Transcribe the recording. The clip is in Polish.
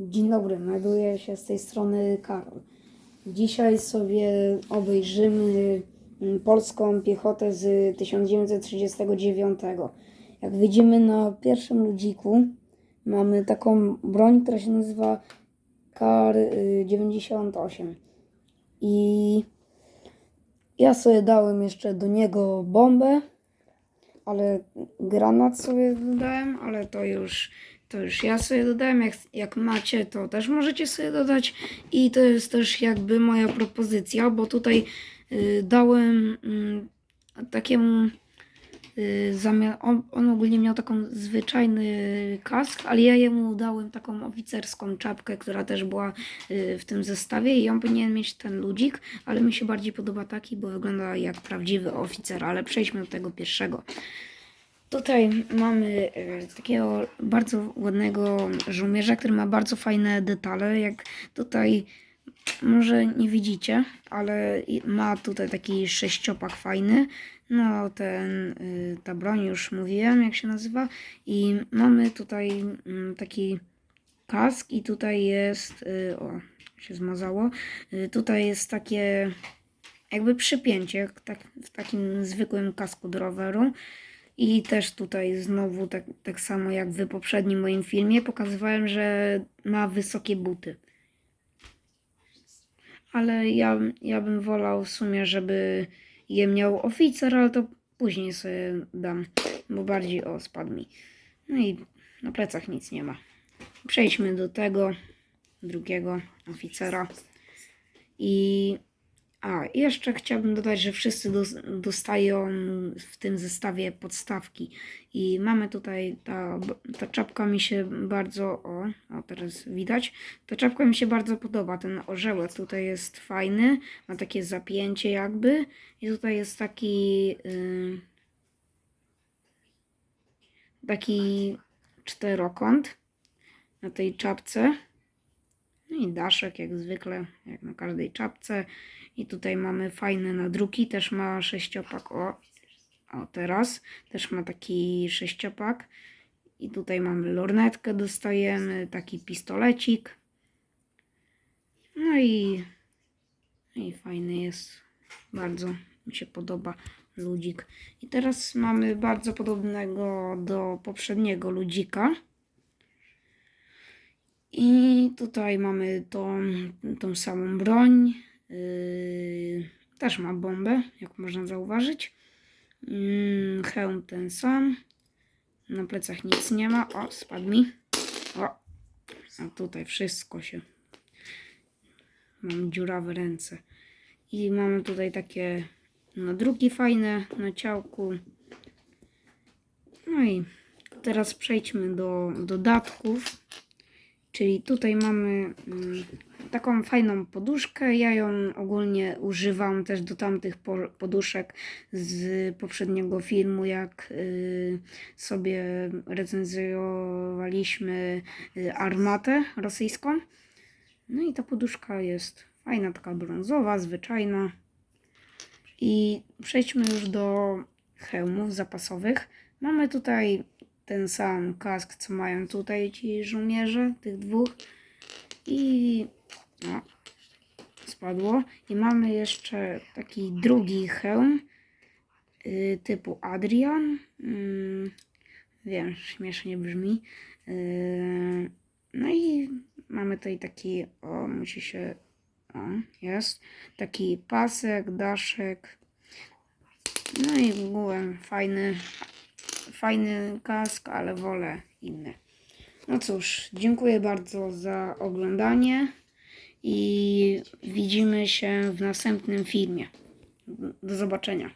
Dzień dobry, melduję się z tej strony Karol. Dzisiaj sobie obejrzymy mm, polską piechotę z 1939. Jak widzimy na pierwszym ludziku mamy taką broń, która się nazywa KAR y, 98. I ja sobie dałem jeszcze do niego bombę, ale granat sobie dodałem, ale to już, to już ja sobie dodałem. Jak, jak macie, to też możecie sobie dodać. I to jest też jakby moja propozycja, bo tutaj y, dałem y, takiemu y. On, on ogólnie miał taką zwyczajny kask, ale ja jemu dałem taką oficerską czapkę, która też była y, w tym zestawie i on powinien mieć ten ludzik, ale mi się bardziej podoba taki, bo wygląda jak prawdziwy oficer, ale przejdźmy do tego pierwszego. Tutaj mamy e, takiego bardzo ładnego żołnierza, który ma bardzo fajne detale. Jak tutaj może nie widzicie, ale ma tutaj taki sześciopak fajny. No, ten, y, ta broń już mówiłem, jak się nazywa. I mamy tutaj mm, taki kask i tutaj jest, y, o, się zmazało. Y, Tutaj jest takie jakby przypięcie, tak, w takim zwykłym kasku do roweru. I też tutaj znowu tak, tak samo jak w poprzednim moim filmie pokazywałem, że ma wysokie buty. Ale ja, ja bym wolał w sumie, żeby je miał oficer, ale to później sobie dam, bo bardziej o spadł mi. No i na plecach nic nie ma. Przejdźmy do tego drugiego oficera. I a, jeszcze chciałbym dodać, że wszyscy dos- dostają w tym zestawie podstawki. I mamy tutaj, ta, ta czapka mi się bardzo, o, o teraz widać, ta czapka mi się bardzo podoba. Ten orzełek tutaj jest fajny, ma takie zapięcie jakby. I tutaj jest taki, y, taki czterokąt na tej czapce. No i daszek jak zwykle, jak na każdej czapce. I tutaj mamy fajne nadruki, też ma sześciopak. O, o teraz też ma taki sześciopak. I tutaj mamy lornetkę, dostajemy taki pistolecik. No i, i fajny jest. Bardzo mi się podoba ludzik. I teraz mamy bardzo podobnego do poprzedniego ludzika. Tutaj mamy tą, tą samą broń. Yy, też ma bombę, jak można zauważyć. Yy, hełm ten sam. Na plecach nic nie ma. O, spadł mi. O, a tutaj wszystko się. Mam dziurawe ręce. I mamy tutaj takie nadruki fajne na ciałku. No i teraz przejdźmy do dodatków. Czyli tutaj mamy mm, taką fajną poduszkę. Ja ją ogólnie używam też do tamtych po- poduszek z poprzedniego filmu, jak y, sobie recenzjowaliśmy y, armatę rosyjską. No i ta poduszka jest fajna, taka brązowa, zwyczajna. I przejdźmy już do hełmów zapasowych. Mamy tutaj ten sam kask, co mają tutaj ci żołnierze, tych dwóch. I no, spadło. I mamy jeszcze taki drugi hełm y, typu Adrian. Mm, wiem, śmiesznie brzmi. Y, no i mamy tutaj taki, o, musi się, o, jest, taki pasek, daszek. No i ogółem fajny, fajny kask, ale wolę inny. No cóż, dziękuję bardzo za oglądanie i widzimy się w następnym filmie. Do zobaczenia.